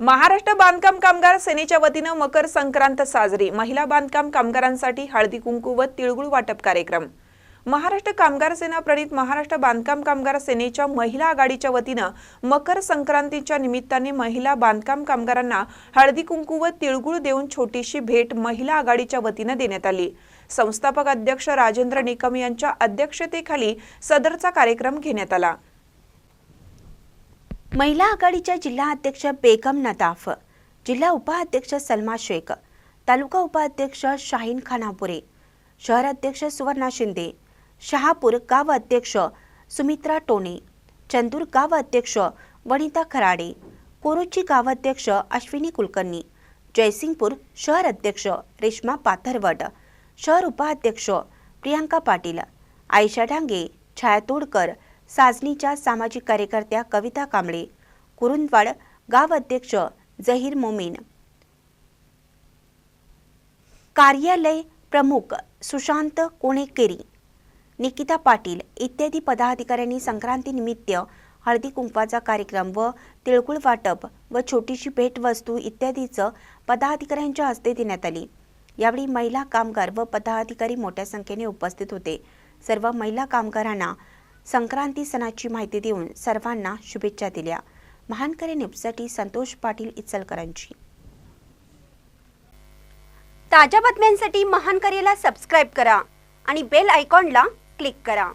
महाराष्ट्र बांधकाम कामगार सेनेच्या वतीनं मकर संक्रांत साजरी. महिला बांधकाम कामगारांसाठी हळदी कुंकू व तिळगुळ वाटप कार्यक्रम. महाराष्ट्र कामगार सेना प्रणित महाराष्ट्र बांधकाम कामगार सेनेच्या महिला आघाडीच्या वतीनं मकर संक्रांतीच्या निमित्ताने महिला बांधकाम कामगारांना हळदी कुंकू व तिळगुळ देऊन छोटीशी भेट महिला आघाडीच्या वतीनं देण्यात आली. संस्थापक अध्यक्ष राजेंद्र निकम यांच्या अध्यक्षतेखाली सदरचा कार्यक्रम घेण्यात आला. महिला आघाडीच्या जिल्हा अध्यक्ष बेगम नदाफ जिल्हा उपाध्यक्ष सलमा शेख तालुका उपाध्यक्ष शाहीन खानापुरे शहर अध्यक्ष सुवर्णा शिंदे शहापूर गाव अध्यक्ष सुमित्रा टोणे चंदूर गाव अध्यक्ष वनिता खराडे कोरोची गाव अध्यक्ष अश्विनी कुलकर्णी जयसिंगपूर शहर अध्यक्ष रेश्मा पाथरवड शहर उपाध्यक्ष प्रियांका पाटील आयशा डांगे छाया तोडकर साजनीच्या सामाजिक कार्यकर्त्या कविता कांबळे कुरुंदवाड गाव अध्यक्ष जहीर मोमीन. कार्यालय प्रमुख सुशांत कोणेकेरी निकिता पाटील इत्यादी पदाधिकाऱ्यांनी संक्रांतीनिमित्त हळदी कुंकवाचा कार्यक्रम व तिळगुळ वाटप व छोटीशी भेटवस्तू इत्यादीचं पदाधिकाऱ्यांच्या हस्ते देण्यात आली. यावेळी महिला कामगार व पदाधिकारी मोठ्या संख्येने उपस्थित होते. सर्व महिला कामगारांना संक्रांती सणाची माहिती देऊन सर्वांना शुभेच्छा दिल्या. महानकरे न्यूजसाठी संतोष पाटील इचलकरांची ताज्या बातम्यांसाठी महानकरेला सबस्क्राईब करा आणि बेल आयकॉनला क्लिक करा.